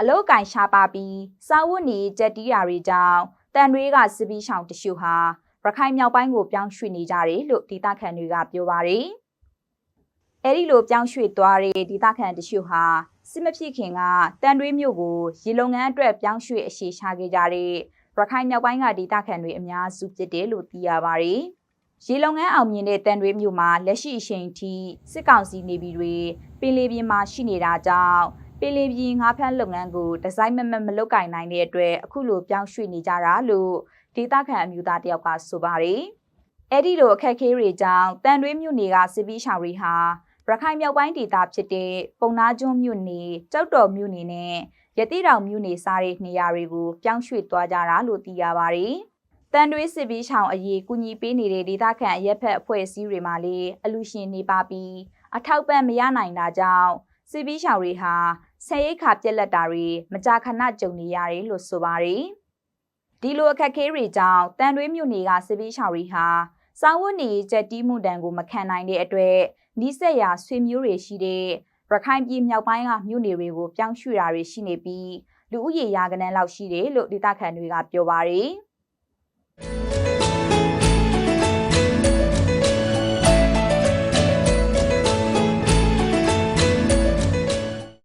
အလုတ်ကင်ရှားပါပြီးစာဝတ်နေကြက်တီးရာတွေကြောင့်တန်တွေကစစ်ပီးရှောင်တရှုဟာရခိုင်မြောက်ပိုင်းကိုပြောင်းရွှေ့နေကြတယ်လို့ဒေသခံတွေကပြောပါတယ်။အဲဒီလိုပြောင်းရွှေ့သွားတဲ့ဒေသခံတရှုဟာစစ်မဖြစ်ခင်ကတန်တွေးမြို့ကိုရေလုံငန်းအတွက်ပြောင်းရွှေ့အရှိရှာခဲ့ကြတဲ့ရခိုင်မြောက်ပိုင်းကဒေသခံတွေအများစုဖြစ်တယ်လို့သိရပါတယ်။ရေလုံငန်းအောင်မြင်တဲ့တန်တွေးမြို့မှာလက်ရှိအချိန်ထိစစ်ကောင်စီနေပြည်တွေပင်လေပြင်မှာရှိနေတာကြောင့် ပင်လေပြင်ငါးဖမ်းလုပ်ငန်းကိုဒီဇိုင်းမမတ်မလုပ်ကင်နိုင်တဲ့အတွက်အခုလိုပြောင်းရွှေ့နေကြတာလို့ဒေသခံအမျိုးသားတယောက်ကဆိုပါတယ်။အဲ့ဒီလိုအခက်အခဲတွေကြောင့်တန်တွေးမြို့နယ်ကစစ်ပီးရှောင်တွေဟာရခိုင်မြောက်ပိုင်းဒေသဖြစ်တဲ့ပုံနာကျွန်းမြို့နယ်ကြောက်တော်မြို့နယ်နဲ့ရတိတောင်မြို့နယ်စားတဲ့နေရာတွေကိုပြောင်းရွှေ့သွားကြတာလို့သိရပါတယ်။တန်တွေးစစ်ပီးချောင်အရေးကူညီပေးနေတဲ့ဒေသခံအရက်ဖက်အဖွဲ့အစည်းတွေမှာလည်းအလူရှင်နေပါပြီးအထောက်ပံ့မရနိုင်တာကြောင့် စစ်ပီးချောင်တွေဟာဆယ်ရိတ်ခါပြက်လက်တာတွေမကြာခဏကြုံနေရတယ်လို့ဆိုပါတယ်။ဒီလိုအခက်အခဲတွေကြောင့်တန်တွေးမြို့နယ်ကစစ်ပီးချောင်တွေဟာစောင်းဝတ်နေချက်တီးမှုတန်ကိုမခံနိုင်တဲ့အတွက်နီးစက်ရာဆွေမျိုးတွေရှိတဲ့ရခိုင်ပြည်မြောက်ပိုင်းကမြို့နယ်တွေကိုပြောင်းရွှေ့တာတွေရှိနေပြီးလူဦးရေရာကနန်းလောက်ရှိတယ်လို့ဒေသခံတွေကပြောပါတယ်။